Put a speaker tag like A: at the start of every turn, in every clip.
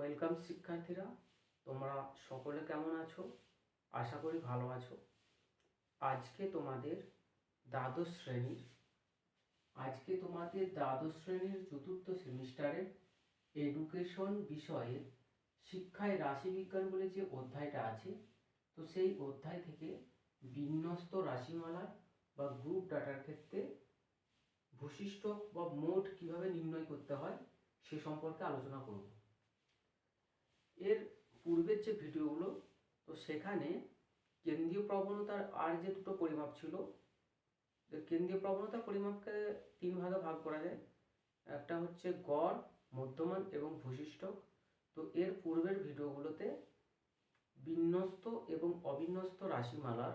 A: welcome শিক্ষার্থীরা তোমরা সকলে কেমন আছো আশা করি ভালো আছো আজকে তোমাদের দ্বাদশ শ্রেণীর আজকে তোমাদের দ্বাদশ শ্রেণীর চতুর্থ সেমিস্টারের এডুকেশন বিষয়ে শিক্ষায় রাশিবিজ্ঞান বলে যে অধ্যায়টা আছে তো সেই অধ্যায় থেকে বিন্যস্ত রাশিমালা বা গ্রুপ ডাটার ক্ষেত্রে বৈশিষ্ট্য বা মোট কিভাবে নির্ণয় করতে হয় সে সম্পর্কে আলোচনা করবো এর পূর্বের যে ভিডিওগুলো তো সেখানে কেন্দ্রীয় প্রবণতার আর যে দুটো পরিমাপ ছিল কেন্দ্রীয় প্রবণতার পরিমাপকে তিন ভাগে ভাগ করা যায় একটা হচ্ছে গড় মধ্যমান এবং ভূশিষ্ট তো এর পূর্বের ভিডিওগুলোতে বিন্যস্ত এবং অবিন্যস্ত রাশিমালার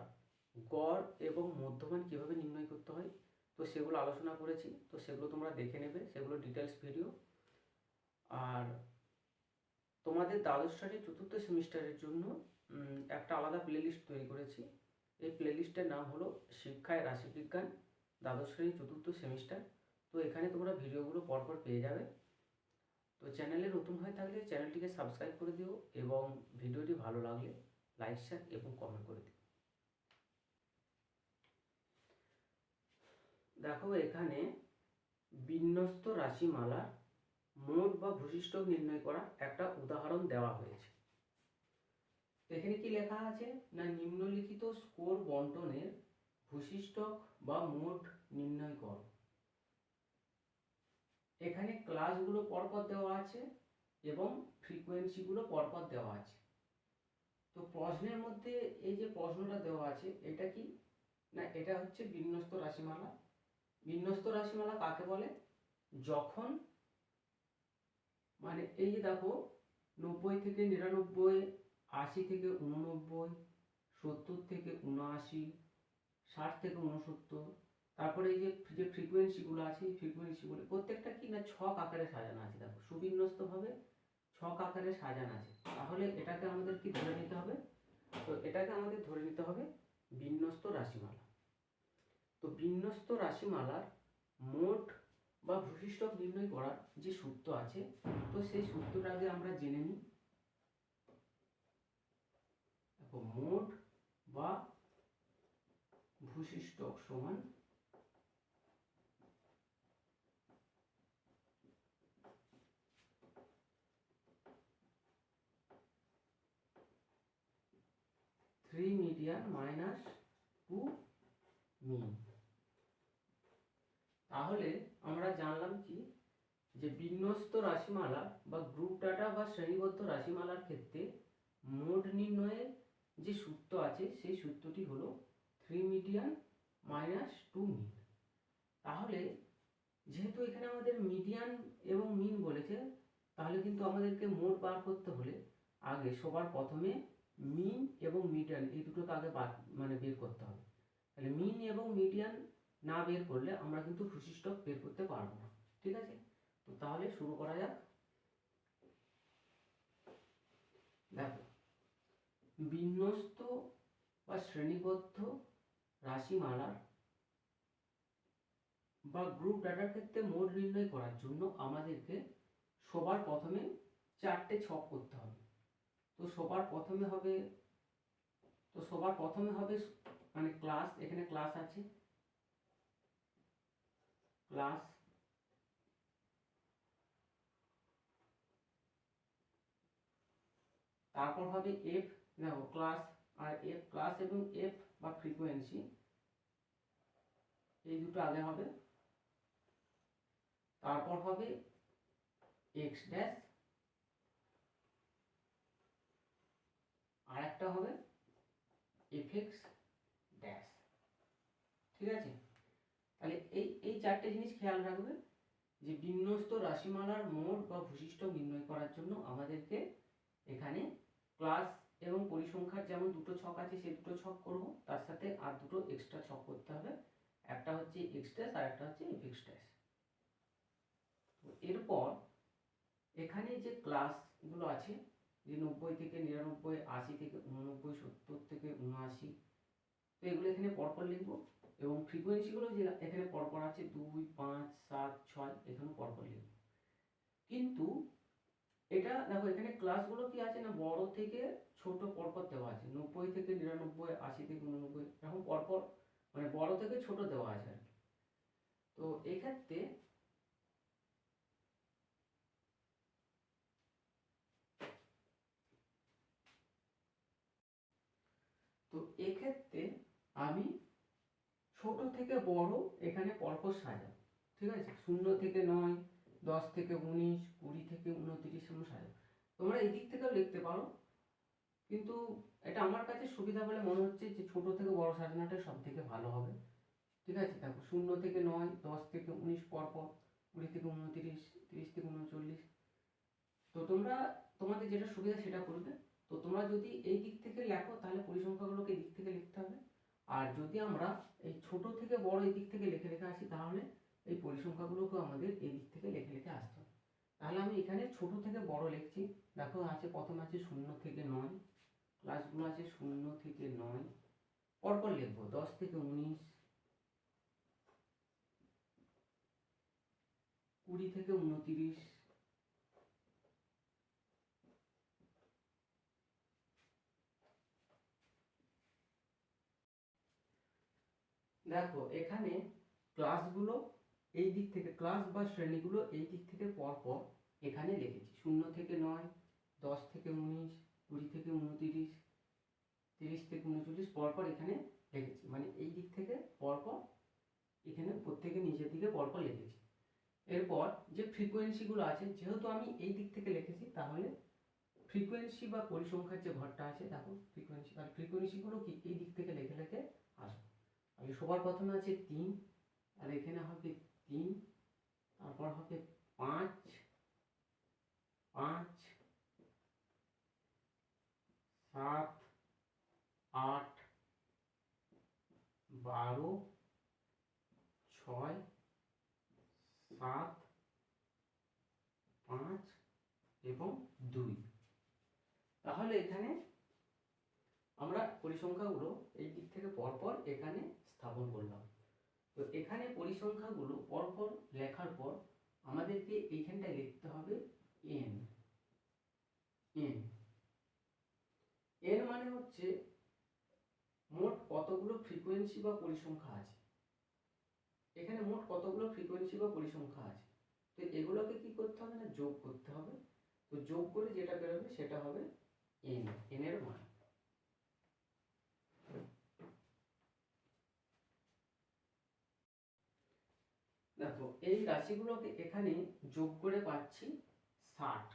A: গড় এবং মধ্যমান কিভাবে নির্ণয় করতে হয় তো সেগুলো আলোচনা করেছি তো সেগুলো তোমরা দেখে নেবে সেগুলো ডিটেলস ভিডিও আর তোমাদের দ্বাদশ সারি চতুর্থ সেমিস্টারের জন্য একটা আলাদা প্লেলিস্ট তৈরি করেছি এই প্লেলিস্টের নাম হলো শিক্ষায় রাশিবিজ্ঞান দ্বাদশ শ্রেণী চতুর্থ সেমিস্টার তো এখানে তোমরা ভিডিওগুলো পরপর পেয়ে যাবে তো চ্যানেলে নতুন হয়ে থাকলে চ্যানেলটিকে সাবস্ক্রাইব করে দিও এবং ভিডিওটি ভালো লাগলে লাইক শেয়ার এবং কমেন্ট করে দিও দেখো এখানে বিন্যস্ত রাশিমালার মোট বা ভূষিষ্ঠ নির্ণয় করার একটা উদাহরণ দেওয়া হয়েছে এখানে কি লেখা আছে না নিম্নলিখিত স্কোর বন্টনের ভূষিষ্ঠক বা মোট নির্ণয় কর এখানে ক্লাসগুলো পরপর দেওয়া আছে এবং ফ্রিকোয়েন্সিগুলো পরপর দেওয়া আছে তো প্রশ্নের মধ্যে এই যে প্রশ্নটা দেওয়া আছে এটা কি না এটা হচ্ছে বিন্যস্ত রাশিমালা বিন্যস্ত রাশিমালা কাকে বলে যখন মানে এই যে দেখো নব্বই থেকে নিরানব্বই আশি থেকে উননব্বই সত্তর থেকে উনআশি ষাট থেকে উনসত্তর তারপরে এই যে যে ফ্রিকোয়েন্সিগুলো আছে এই ফ্রিকোয়েন্সিগুলো প্রত্যেকটা কি না ছক আকারে সাজানো আছে দেখো সুবিন্যস্তভাবে ছক আকারে সাজানো আছে তাহলে এটাকে আমাদের কি ধরে নিতে হবে তো এটাকে আমাদের ধরে নিতে হবে বিন্যস্ত রাশিমালা তো বিন্যস্ত রাশিমালার মোট বা ভূপৃষ্ঠক নির্ণয় করার যে সূত্র আছে তো সেই সূত্রটা আগে আমরা জেনে নিই দেখো মোট বা ভূপৃষ্ঠক সমান থ্রি মিডিয়ার মাইনাস টু মিন তাহলে আমরা জানলাম কি যে বিন্যস্ত রাশিমালা বা গ্রুপ ডাটা বা শ্রেণীবদ্ধ রাশিমালার ক্ষেত্রে মোড নির্ণয়ের যে সূত্র আছে সেই সূত্রটি হলো three median minus two mean তাহলে যেহেতু এখানে আমাদের মিডিয়ান এবং মিন বলেছে তাহলে কিন্তু আমাদেরকে মোড বার করতে হলে আগে সবার প্রথমে মিন এবং মিডিয়ান এই দুটোকে আগে বার মানে বের করতে হবে তাহলে মিন এবং মিডিয়ান না বের করলে আমরা কিন্তু খুশি স্টক বের করতে পারবো না ঠিক আছে তো তাহলে শুরু করা যাক দেখো বিন্যস্ত বা শ্রেণীবদ্ধ রাশিমালার বা গ্রুপ ডাটার ক্ষেত্রে মোট নির্ণয় করার জন্য আমাদেরকে সবার প্রথমে চারটে ছক করতে হবে তো সবার প্রথমে হবে তো সবার প্রথমে হবে মানে ক্লাস এখানে ক্লাস আছে প্লাস তারপর হবে এফ দেখো ক্লাস আর এফ ক্লাস এবং এফ বা ফ্রিকোয়েন্সি এই দুটো আগে হবে তারপর হবে এক্স ড্যাশ আর একটা হবে এফ এক্স ড্যাশ ঠিক আছে তাহলে এই এই চারটে জিনিস খেয়াল রাখবে যে বিন্যস্ত রাশিমালার মোড় বা ভূশিষ্ঠ নির্ণয় করার জন্য আমাদেরকে এখানে ক্লাস এবং পরিসংখ্যার যেমন দুটো ছক আছে সে দুটো ছক করব তার সাথে আর দুটো এক্সট্রা ছক করতে হবে একটা হচ্ছে এক্স আর একটা হচ্ছে এফেক্স তো এরপর এখানে যে ক্লাসগুলো আছে যে নব্বই থেকে নিরানব্বই আশি থেকে উননব্বই সত্তর থেকে উনআশি তো এগুলো এখানে পরপর লিখবো এবং ফ্রিকোয়েন্সিগুলো যে এখানে পরপর আছে দুই পাঁচ সাত ছয় এখানেও পরপর লিখব কিন্তু এটা দেখো এখানে ক্লাসগুলো কি আছে না বড় থেকে ছোট পরপর দেওয়া আছে নব্বই থেকে নিরানব্বই আশি থেকে উননব্বই এরকম পরপর মানে বড় থেকে ছোট দেওয়া আছে আর তো এক্ষেত্রে তো এক্ষেত্রে আমি ছোট থেকে বড় এখানে পরপর সাজা ঠিক আছে শূন্য থেকে নয় দশ থেকে উনিশ কুড়ি থেকে উনত্রিশ এমন সাজা তোমরা এই দিক থেকেও লিখতে পারো কিন্তু এটা আমার কাছে সুবিধা বলে মনে হচ্ছে যে ছোট থেকে বড় সাজানোটা সব থেকে ভালো হবে ঠিক আছে দেখো শূন্য থেকে নয় দশ থেকে উনিশ পরপর কুড়ি থেকে উনত্রিশ তিরিশ থেকে উনচল্লিশ তো তোমরা তোমাদের যেটা সুবিধা সেটা করবে তো তোমরা যদি এই দিক থেকে লেখো তাহলে পরিসংখ্যাগুলোকে দিক থেকে লিখতে হবে আর যদি আমরা এই ছোট থেকে বড় এদিক থেকে লেখে লেখে আসি তাহলে এই পরিসংখ্যাগুলোকেও আমাদের এদিক থেকে লেখে লেখে আসতে হবে তাহলে আমি এখানে ছোট থেকে বড় লিখছি দেখো আছে প্রথম আছে শূন্য থেকে নয় ক্লাসগুলো আছে শূন্য থেকে নয় পরপর লিখবো দশ থেকে উনিশ কুড়ি থেকে উনতিরিশ দেখো এখানে ক্লাসগুলো এই দিক থেকে ক্লাস বা শ্রেণীগুলো এই দিক থেকে পরপর এখানে লিখেছি শূন্য থেকে নয় দশ থেকে উনিশ কুড়ি থেকে উনতিরিশ তিরিশ থেকে উনচল্লিশ পরপর এখানে লিখেছি মানে এই দিক থেকে পরপর এখানে প্রত্যেকে নিচের দিকে পরপর লিখেছি এরপর যে ফ্রিকোয়েন্সিগুলো আছে যেহেতু আমি এই দিক থেকে লিখেছি তাহলে ফ্রিকোয়েন্সি বা পরিসংখ্যার যে ঘরটা আছে দেখো ফ্রিকোয়েন্সি আর ফ্রিকোয়েন্সিগুলো কি এই দিক থেকে লেখে লেখে আসবে আমি সবার প্রথমে আছে তিন আর এখানে হবে তিন তারপর হবে পাঁচ পাঁচ সাত আট বারো ছয় সাত পাঁচ এবং দুই তাহলে এখানে আমরা পরিসংখ্যাগুলো এই দিক থেকে পরপর এখানে স্থাপন করলাম তো এখানে পরিসংখ্যাগুলো পরপর লেখার পর আমাদেরকে এইখানটায় লিখতে হবে এন এন এর মানে হচ্ছে মোট কতগুলো ফ্রিকোয়েন্সি বা পরিসংখ্যা আছে এখানে মোট কতগুলো ফ্রিকোয়েন্সি বা পরিসংখ্যা আছে তো এগুলোকে কি করতে হবে না যোগ করতে হবে তো যোগ করে যেটা বেরোবে সেটা হবে এন এনের মান দেখো এই রাশিগুলোকে এখানে যোগ করে পাচ্ছি ষাট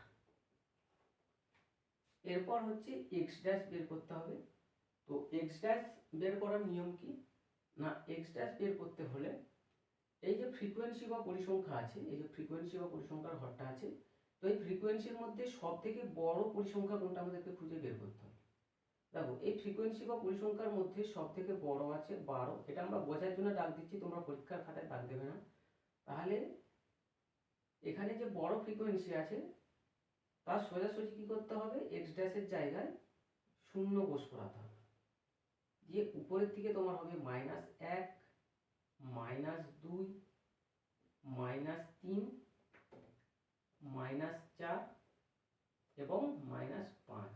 A: এরপর হচ্ছে এক্স ড্যাশ বের করতে হবে তো এক্স ড্যাশ বের করার নিয়ম কি না এক্স ড্যাশ বের করতে হলে এই যে ফ্রিকোয়েন্সি বা পরিসংখ্যা আছে এই যে ফ্রিকোয়েন্সি বা পরিসংখ্যার ঘরটা আছে তো এই ফ্রিকোয়েন্সির মধ্যে সব থেকে বড় পরিসংখ্যা কোনটা আমাদেরকে খুঁজে বের করতে হবে দেখো এই ফ্রিকোয়েন্সি বা পরিসংখ্যার মধ্যে সব থেকে বড় আছে বারো এটা আমরা বোঝার জন্য ডাক দিচ্ছি তোমরা পরীক্ষার খাতায় ডাক দেবে না তাহলে এখানে যে বড় ফ্রিকোয়েন্সি আছে তার সোজাসুজি কী করতে হবে এক্স ড্যাশের জায়গায় শূন্য বোস করাতে হবে দিয়ে উপরের থেকে তোমার হবে মাইনাস এক মাইনাস দুই মাইনাস তিন মাইনাস চার এবং মাইনাস পাঁচ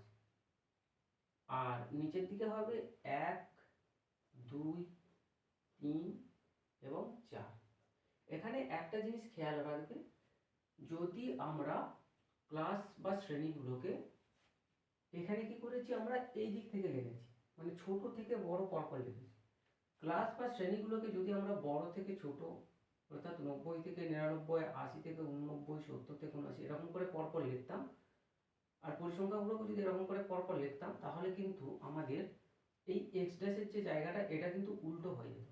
A: আর নিচের দিকে হবে এক দুই তিন এবং চার এখানে একটা জিনিস খেয়াল রাখবে যদি আমরা ক্লাস বা শ্রেণীগুলোকে এখানে কি করেছি আমরা এই দিক থেকে লিখেছি মানে ছোট থেকে বড় পরপর লিখেছি ক্লাস বা শ্রেণীগুলোকে যদি আমরা বড় থেকে ছোট অর্থাৎ নব্বই থেকে নিরানব্বই আশি থেকে উননব্বই সত্তর থেকে উনআশি এরকম করে পরপর লিখতাম আর পরিসংখ্যাগুলোকে যদি এরকম করে পরপর লিখতাম তাহলে কিন্তু আমাদের এই এক্স যে জায়গাটা এটা কিন্তু উল্টো হয়ে যেত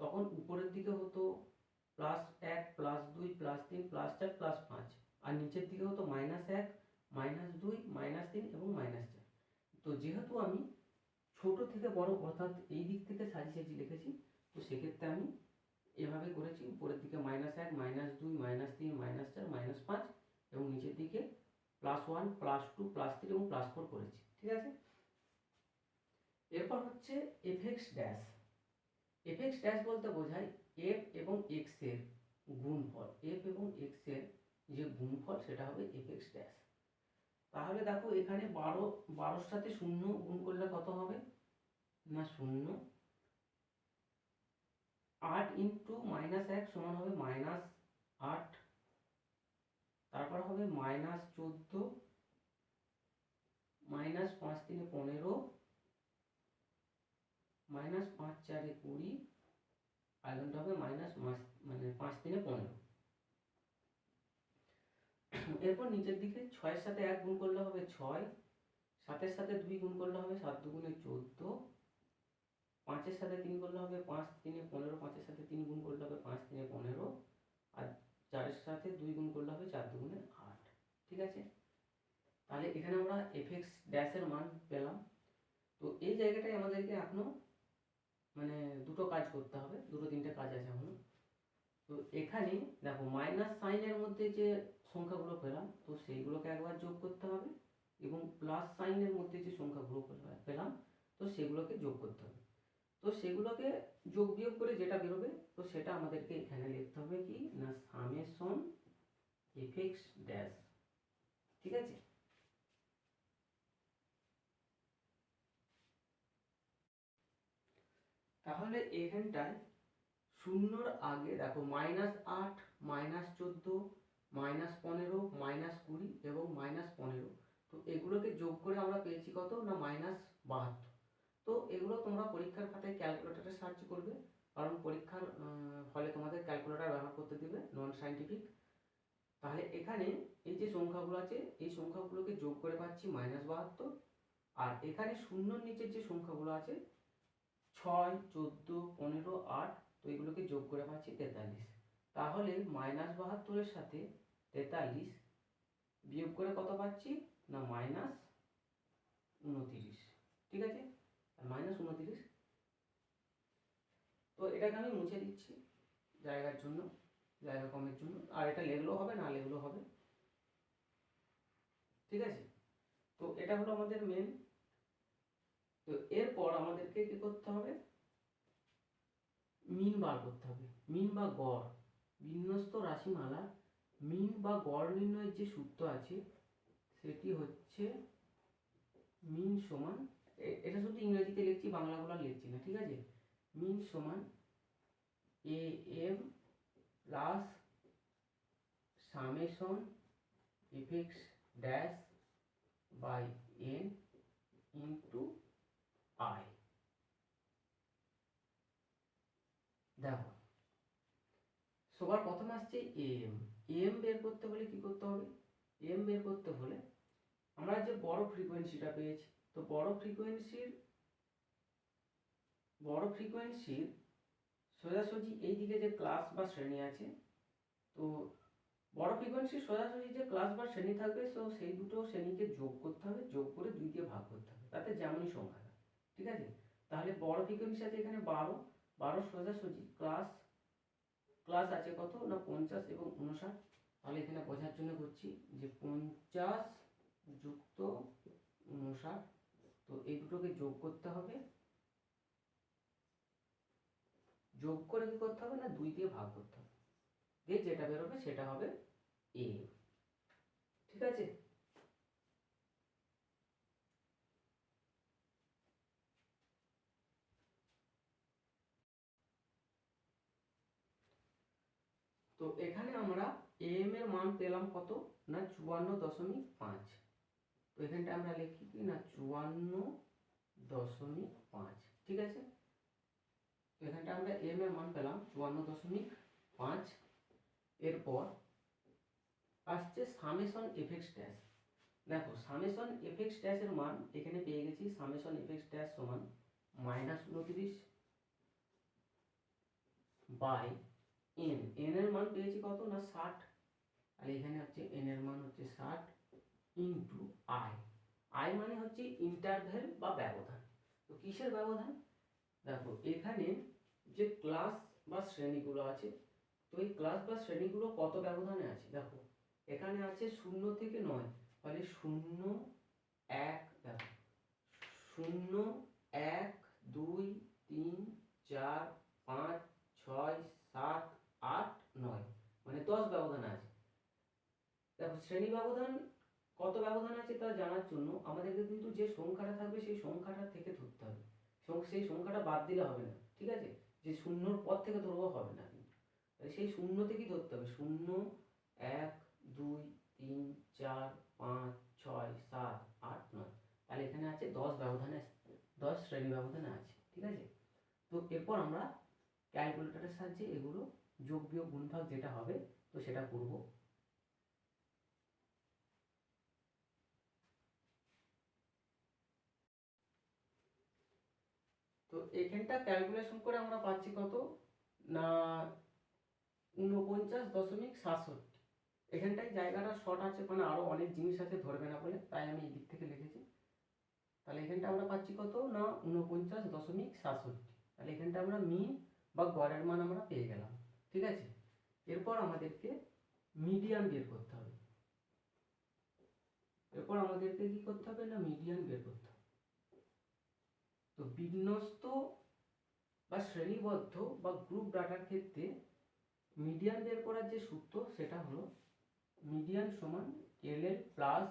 A: তখন উপরের দিকে হতো প্লাস এক প্লাস দুই প্লাস তিন প্লাস চার প্লাস পাঁচ আর নিচের দিকে হতো মাইনাস এক মাইনাস দুই মাইনাস তিন এবং মাইনাস চার তো যেহেতু আমি ছোট থেকে বড় অর্থাৎ এই দিক থেকে সাজি লিখেছি তো সেক্ষেত্রে আমি এভাবে করেছি উপরের দিকে মাইনাস এক মাইনাস দুই মাইনাস তিন মাইনাস চার মাইনাস পাঁচ এবং নিচের দিকে plus one plus two plus three এবং প্লাস ফোর করেছি ঠিক আছে এরপর হচ্ছে এফেক্স ড্যাশ এফেক্স ড্যাশ বলতে বোঝায় এফ এবং এক্স এর গুণফল এফ এবং এক্স এর যে গুণফল সেটা হবে এফ এক্স ড্যাশ তাহলে দেখো এখানে বারো বারোর সাথে শূন্য গুণ করলে কত হবে না শূন্য আট ইন্টু মাইনাস এক সমান হবে মাইনাস আট তারপর হবে মাইনাস চোদ্দ মাইনাস পাঁচ তিনে পনেরো মাইনাস পাঁচ চারে কুড়ি আয়তনটা হবে মাইনাস মানে পাঁচ থেকে পনেরো এরপর নিচের দিকে ছয়ের সাথে এক গুণ করলে হবে ছয় সাতের সাথে দুই গুণ করলে হবে সাত দুগুণে চোদ্দ পাঁচের সাথে তিন করলে হবে পাঁচ তিনে পনেরো পাঁচের সাথে তিন গুণ করলে হবে পাঁচ তিনে পনেরো আর চারের সাথে দুই গুণ করলে হবে চার দুগুণে আট ঠিক আছে তাহলে এখানে আমরা এফ এক্স ড্যাশের মান পেলাম তো এই জায়গাটায় আমাদেরকে এখনও মানে দুটো কাজ করতে হবে দুটো তিনটে কাজ আছে এখন তো এখানে দেখো মাইনাস সাইনের মধ্যে যে সংখ্যাগুলো পেলাম তো সেইগুলোকে একবার যোগ করতে হবে এবং প্লাস সাইনের মধ্যে যে সংখ্যাগুলো পেলাম তো সেগুলোকে যোগ করতে হবে তো সেগুলোকে যোগ বিয়োগ করে যেটা বেরোবে তো সেটা আমাদেরকে এখানে লিখতে হবে কি না সামেশন এফেক্স ড্যাশ ঠিক আছে তাহলে এখানটায় শূন্যর আগে দেখো মাইনাস আট মাইনাস চোদ্দো মাইনাস পনেরো মাইনাস কুড়ি এবং মাইনাস পনেরো তো এগুলোকে যোগ করে আমরা পেয়েছি কত না মাইনাস বাহাত্তর তো এগুলো তোমরা পরীক্ষার খাতায় ক্যালকুলেটারের সার্চ করবে কারণ পরীক্ষার ফলে তোমাদের ক্যালকুলেটার ব্যবহার করতে দেবে নন সায়েন্টিফিক তাহলে এখানে এই যে সংখ্যাগুলো আছে এই সংখ্যাগুলোকে যোগ করে পাচ্ছি মাইনাস বাহাত্তর আর এখানে শূন্যর নিচের যে সংখ্যাগুলো আছে ছয় চোদ্দো পনেরো আট তো এগুলোকে যোগ করে পাচ্ছি তেতাল্লিশ তাহলে মাইনাস বাহাত্তরের সাথে তেতাল্লিশ বিয়োগ করে কত পাচ্ছি না মাইনাস উনতিরিশ ঠিক আছে আর মাইনাস উনতিরিশ তো এটাকে আমি মুছে দিচ্ছি জায়গার জন্য জায়গা কমের জন্য আর এটা লেগলেও হবে না লেগলেও হবে ঠিক আছে তো এটা হলো আমাদের মেন তো এরপর আমাদেরকে কি করতে হবে মিন বার করতে হবে মিন বা গড় বিন্যস্ত রাশিমালা মিন বা গড় নির্ণয়ের যে সূত্র আছে সেটি হচ্ছে মিন সমান এটা শুধু ইংরেজিতে লিখছি বাংলাগুলো লিখছি না ঠিক আছে মিন সমান A M plus summation F X dash by N into I দেখো সবার প্রথম আসছে এম এম বের করতে হলে কি করতে হবে এম বের করতে হলে আমরা যে বড় ফ্রিকোয়েন্সিটা পেয়েছি তো বড় ফ্রিকোয়েন্সির বড় ফ্রিকোয়েন্সির সোজাসুজি এইদিকে যে ক্লাস বা শ্রেণী আছে তো বড় ফ্রিকোয়েন্সির সোজাসুজি যে ক্লাস বা শ্রেণী থাকবে তো সেই দুটো শ্রেণীকে যোগ করতে হবে যোগ করে দুই দিয়ে ভাগ করতে হবে তাতে যেমনই সংখ্যা ঠিক আছে তাহলে বড় ফ্রিকোয়েন্সি আছে এখানে বারো বারো সোজাসুজি ক্লাস ক্লাস আছে কত না পঞ্চাশ এবং উনষাট তাহলে এখানে বোঝার জন্য করছি যে পঞ্চাশ যুক্ত উনষাট তো এই দুটোকে যোগ করতে হবে যোগ করে কি করতে হবে না দুই দিয়ে ভাগ করতে হবে দিয়ে যেটা বেরোবে সেটা হবে এ ঠিক আছে তো এখানে আমরা এম এর মান পেলাম কত না চুয়ান্ন দশমিক পাঁচ তো এখানটা আমরা লিখি কি না চুয়ান্ন দশমিক পাঁচ ঠিক আছে তো এখানটা আমরা এম এর মান পেলাম চুয়ান্ন দশমিক পাঁচ এরপর আসছে সামেশন এফেক্স ট্যাস দেখো সামেশন এফেক্স ট্যাসের মান এখানে পেয়ে গেছি সামেশন এফেক্স ট্যাস সমান মাইনাস উনত্রিশ বাই এন এন এর মান পেয়েছি কত না ষাট আর এখানে হচ্ছে এন এর মান হচ্ছে ষাট ইন্টু আই আই মানে হচ্ছে ইন্টারভেল বা ব্যবধান তো কিসের ব্যবধান দেখো এখানে যে ক্লাস বা শ্রেণীগুলো আছে তো এই ক্লাস বা শ্রেণীগুলো কত ব্যবধানে আছে দেখো এখানে আছে শূন্য থেকে নয় ফলে শূন্য এক দেখো শূন্য এক দুই তিন চার পাঁচ ছয় সাত আট নয় মানে দশ ব্যবধান আছে দেখো শ্রেণী ব্যবধান কত ব্যবধান আছে তা জানার জন্য আমাদেরকে কিন্তু যে সংখ্যাটা থাকবে সেই সংখ্যাটা থেকে ধরতে হবে সেই সংখ্যাটা বাদ দিলে হবে না ঠিক আছে যে শূন্যর পর থেকে ধরবো হবে না সেই শূন্য থেকেই ধরতে হবে শূন্য এক দুই তিন চার পাঁচ ছয় সাত আট নয় তাহলে এখানে আছে দশ ব্যবধানে দশ শ্রেণী ব্যবধানে আছে ঠিক আছে তো এরপর আমরা ক্যালকুলেটারের সাহায্যে এগুলো যোগ বিয়োগ গুণভাগ যেটা হবে তো সেটা করব তো এখানটা ক্যালকুলেশন করে আমরা পাচ্ছি কত না উনপঞ্চাশ দশমিক সাতষট্টি এখানটায় জায়গাটা শর্ট আছে মানে আরও অনেক জিনিস আছে ধরবে না বলে তাই আমি এই দিক থেকে লিখেছি তাহলে এখানটা আমরা পাচ্ছি কত না উনপঞ্চাশ দশমিক সাতষট্টি তাহলে এখানটা আমরা মিন বা গড়ের মান আমরা পেয়ে গেলাম ঠিক আছে এরপর আমাদেরকে মিডিয়াম বের করতে হবে এরপর আমাদেরকে কি করতে হবে না মিডিয়াম বের করতে হবে তো বিন্যস্ত বা শ্রেণীবদ্ধ বা গ্রুপ ডাটার ক্ষেত্রে মিডিয়াম বের করার যে সূত্র সেটা হলো মিডিয়াম সমান L L plus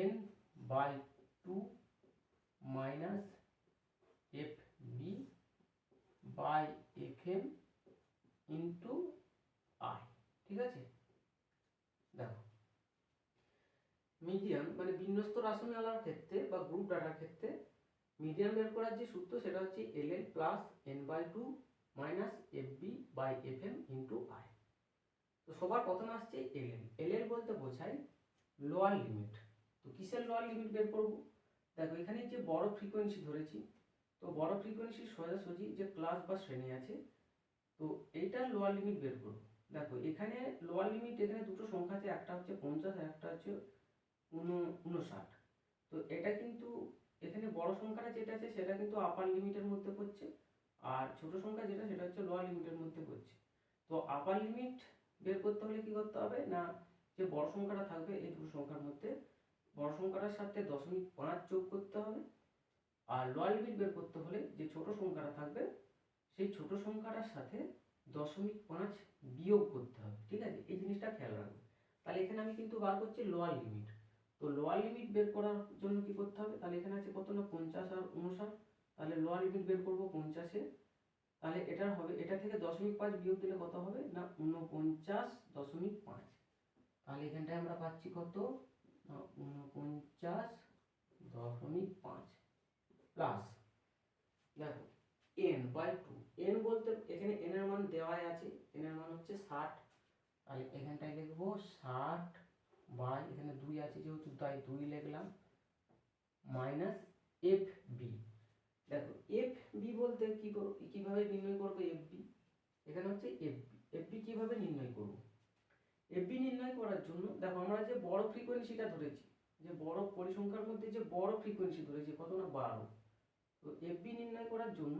A: N by two minus F by F M into I ঠিক আছে দেখো মিডিয়াম মানে বিন্যস্ত রাসায়নিক আলার ক্ষেত্রে বা গ্রুপ ডাটার ক্ষেত্রে মিডিয়াম বের করার যে সূত্র সেটা হচ্ছে L N plus N by two minus F B by F M into I তো সবার প্রথমে আসছে এল এন এল এন বলতে বোঝায় লোয়ার লিমিট তো কিসের লোয়ার লিমিট বের করবো দেখো এখানে যে বড় ফ্রিকোয়েন্সি ধরেছি তো বড় ফ্রিকোয়েন্সির সোজাসুজি যে ক্লাস বা শ্রেণী আছে তো এইটার লোয়ার লিমিট বের করো দেখো এখানে লোয়ার লিমিট এখানে দুটো সংখ্যা আছে একটা হচ্ছে পঞ্চাশ আর একটা হচ্ছে উনষাট তো এটা কিন্তু এখানে বড় সংখ্যাটা যেটা আছে সেটা কিন্তু আপার লিমিটের মধ্যে পড়ছে আর ছোট সংখ্যা যেটা সেটা হচ্ছে লোয়ার লিমিটের মধ্যে পড়ছে তো আপার লিমিট বের করতে হলে কি করতে হবে না যে বড় সংখ্যাটা থাকবে এই দুটো সংখ্যার মধ্যে বড় সংখ্যাটার সাথে দশমিক পাঁচ যোগ করতে হবে আর লয়াল বের করতে হলে যে ছোট সংখ্যাটা থাকবে সেই ছোট সংখ্যাটার সাথে দশমিক পাঁচ বিয়োগ করতে হবে ঠিক আছে এই জিনিসটা খেয়াল রাখবে তাহলে এখানে আমি কিন্তু বার করছি লোয়ার লিমিট তো লোয়ার লিমিট বের করার জন্য কি করতে হবে তাহলে এখানে আছে কত না পঞ্চাশ আর উনষাট তাহলে লোয়ার লিমিট বের করবো পঞ্চাশে তাহলে এটা হবে এটা থেকে দশমিক পাঁচ বিয়োগ দিলে কত হবে না উনপঞ্চাশ দশমিক পাঁচ তাহলে এখানটায় আমরা পাচ্ছি কত উনপঞ্চাশ দশমিক পাঁচ প্লাস দেখো এন বাই টু এন বলতে এখানে এনের এর মান দেওয়াই আছে এনের এর মান হচ্ছে ষাট তাহলে এখানটায় লিখবো ষাট বাই এখানে দুই আছে যেহেতু তাই দুই লিখলাম মাইনাস এফ বি দেখো এফ বি বলতে কী করো কীভাবে নির্ণয় করবো এফ বি এখানে হচ্ছে এফ বি এফ বি কীভাবে নির্ণয় করবো এফ বি নির্ণয় করার জন্য দেখো আমরা যে বড় ফ্রিকোয়েন্সিটা ধরেছি যে বড় পরিসংখ্যার মধ্যে যে বড় ফ্রিকোয়েন্সি ধরেছি কত না বারো তো এফবি নির্ণয় করার জন্য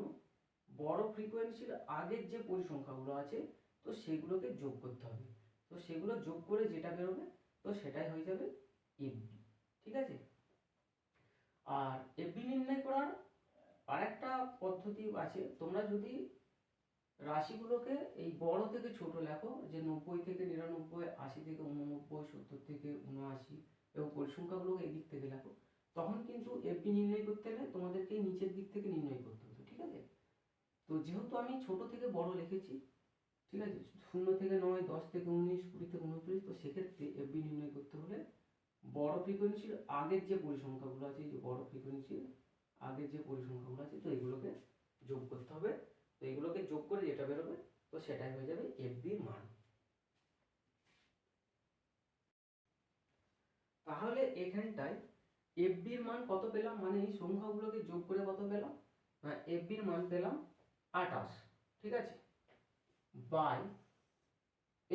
A: বড় ফ্রিকোয়েন্সির আগের যে পরিসংখ্যাগুলো আছে তো সেগুলোকে যোগ করতে হবে তো সেগুলো যোগ করে যেটা বেরোবে তো সেটাই হয়ে যাবে এফবি ঠিক আছে আর এফবি নির্ণয় করার আরেকটা পদ্ধতি আছে তোমরা যদি রাশিগুলোকে এই বড় থেকে ছোট লেখো যে নব্বই থেকে নিরানব্বই আশি থেকে উননব্বই সত্তর থেকে উনআশি এবং পরিসংখ্যাগুলোকে এই দিক থেকে লেখো তখন কিন্তু এফডি নির্ণয় করতে হলে তোমাদেরকে নিচের দিক থেকে নির্ণয় করতে হতো ঠিক আছে তো যেহেতু আমি ছোট থেকে বড় লিখেছি ঠিক আছে শূন্য থেকে নয় দশ থেকে উনিশ কুড়ি থেকে উনত্রিশ তো সেক্ষেত্রে এফবি নির্ণয় করতে হলে বড় ফ্রিকোয়েন্সির আগের যে পরিসংখ্যাগুলো আছে যে বড় ফ্রিকোয়েন্সির আগের যে পরিসংখ্যাগুলো আছে তো এগুলোকে যোগ করতে হবে তো এগুলোকে যোগ করে যেটা বেরোবে তো সেটাই হয়ে যাবে এফবির মান তাহলে এখানটায় এফ বির মান কত পেলাম মানে এই সংখ্যাগুলোকে যোগ করে কত পেলাম হ্যাঁ, এফ বির মান পেলাম আটাশ ঠিক আছে বাই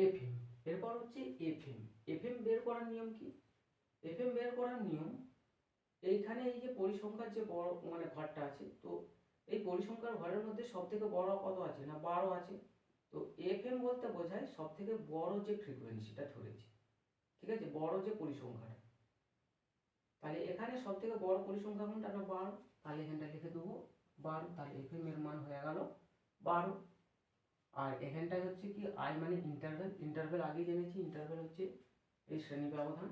A: এফ এম এরপর হচ্ছে এফ এম এফ এম বের করার নিয়ম কি এফ এম বের করার নিয়ম এইখানে এই যে পরিসংখ্যার যে বড় মানে ঘরটা আছে তো এই পরিসংখ্যার ঘরের মধ্যে সব থেকে বড় কত আছে না বারো আছে তো এফ এম বলতে বোঝায় সব থেকে বড় যে ফ্রিকোয়েন্সিটা ধরেছি ঠিক আছে বড় যে পরিসংখ্যাটা তাহলে এখানে সব থেকে বড় পরিসংখ্যা কোনটা আমরা বারো তাহলে এখানটা লিখে দেবো বারো তাহলে এফ এর মান হয়ে গেল বারো আর এখানটায় হচ্ছে কি আই মানে ইন্টারভেল ইন্টারভেল আগেই জেনেছি ইন্টারভেল হচ্ছে এই শ্রেণী ব্যবধান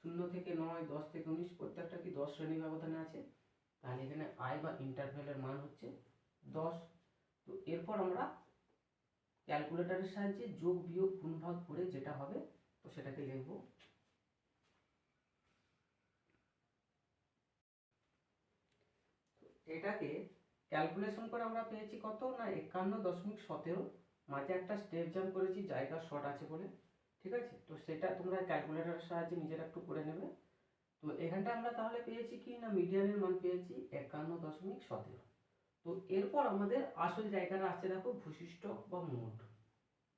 A: শূন্য থেকে নয় দশ থেকে উনিশ প্রত্যেকটা কি দশ শ্রেণী ব্যবধানে আছে তাহলে এখানে আয় বা ইন্টারভেলের মান হচ্ছে দশ তো এরপর আমরা ক্যালকুলেটারের সাহায্যে যোগ বিয়োগ ভাগ করে যেটা হবে তো সেটাকে লিখবো এটাকে ক্যালকুলেশন করে আমরা পেয়েছি কত না একান্ন দশমিক সতেরো মাঝে একটা স্টেপ জাম্প করেছি জায়গা শর্ট আছে বলে ঠিক আছে তো সেটা তোমরা ক্যালকুলেটারের সাহায্যে নিজেরা একটু করে নেবে তো এখানটা আমরা তাহলে পেয়েছি কি না মিডিয়ানের মান পেয়েছি একান্ন দশমিক সতেরো তো এরপর আমাদের আসল জায়গাটা আসছে দেখো ভূশিষ্ট বা মোট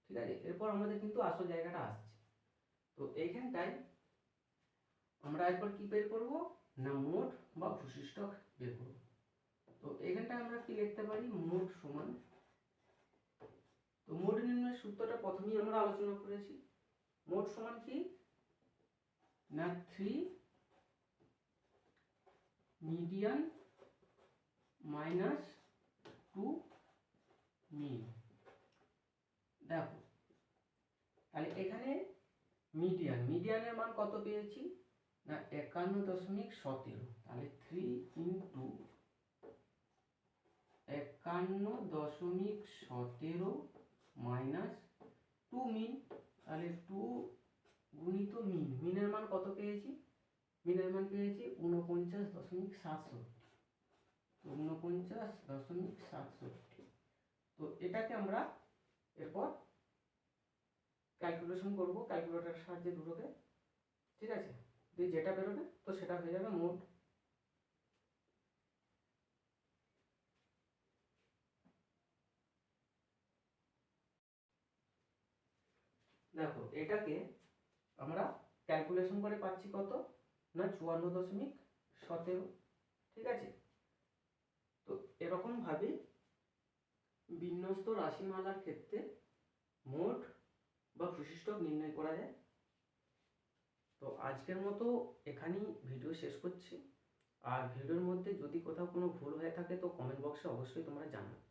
A: ঠিক আছে এরপর আমাদের কিন্তু আসল জায়গাটা আসছে তো এইখানটায় আমরা একবার কি বের করবো না মোট বা ভূশিষ্টক বের করবো তো এখানটা আমরা কি লিখতে পারি মোট সমান তো মোট নির্ণয়ের সূত্রটা প্রথমেই আমরা আলোচনা করেছি মোট সমান কি না three median minus two mean দেখো তাহলে এখানে মিডিয়ান মিডিয়ানের মান কত পেয়েছি না একান্ন দশমিক সতেরো তাহলে থ্রি ইন্টু একান্ন দশমিক সতেরো মাইনাস টু মিন তাহলে টু গুণিত মিন মিনের মান কত পেয়েছি মিনের মান পেয়েছি ঊনপঞ্চাশ দশমিক সাতষট্টি ঊনপঞ্চাশ দশমিক সাতষট্টি তো এটাকে আমরা এরপর ক্যালকুলেশন করব ক্যালকুলেটারের সাহায্যে দুটোকে ঠিক আছে দিয়ে যেটা বেরোবে তো সেটা হয়ে যাবে মোট এটাকে আমরা ক্যালকুলেশন করে পাচ্ছি কত না চুয়ান্ন দশমিক সতেরো ঠিক আছে তো এরকমভাবে বিন্যস্ত রাশিমালার ক্ষেত্রে মোট বা ভূসিষ্ঠক নির্ণয় করা যায় তো আজকের মতো এখানেই ভিডিও শেষ করছি আর ভিডিওর মধ্যে যদি কোথাও কোনো ভুল হয়ে থাকে তো কমেন্ট বক্সে অবশ্যই তোমরা জানাও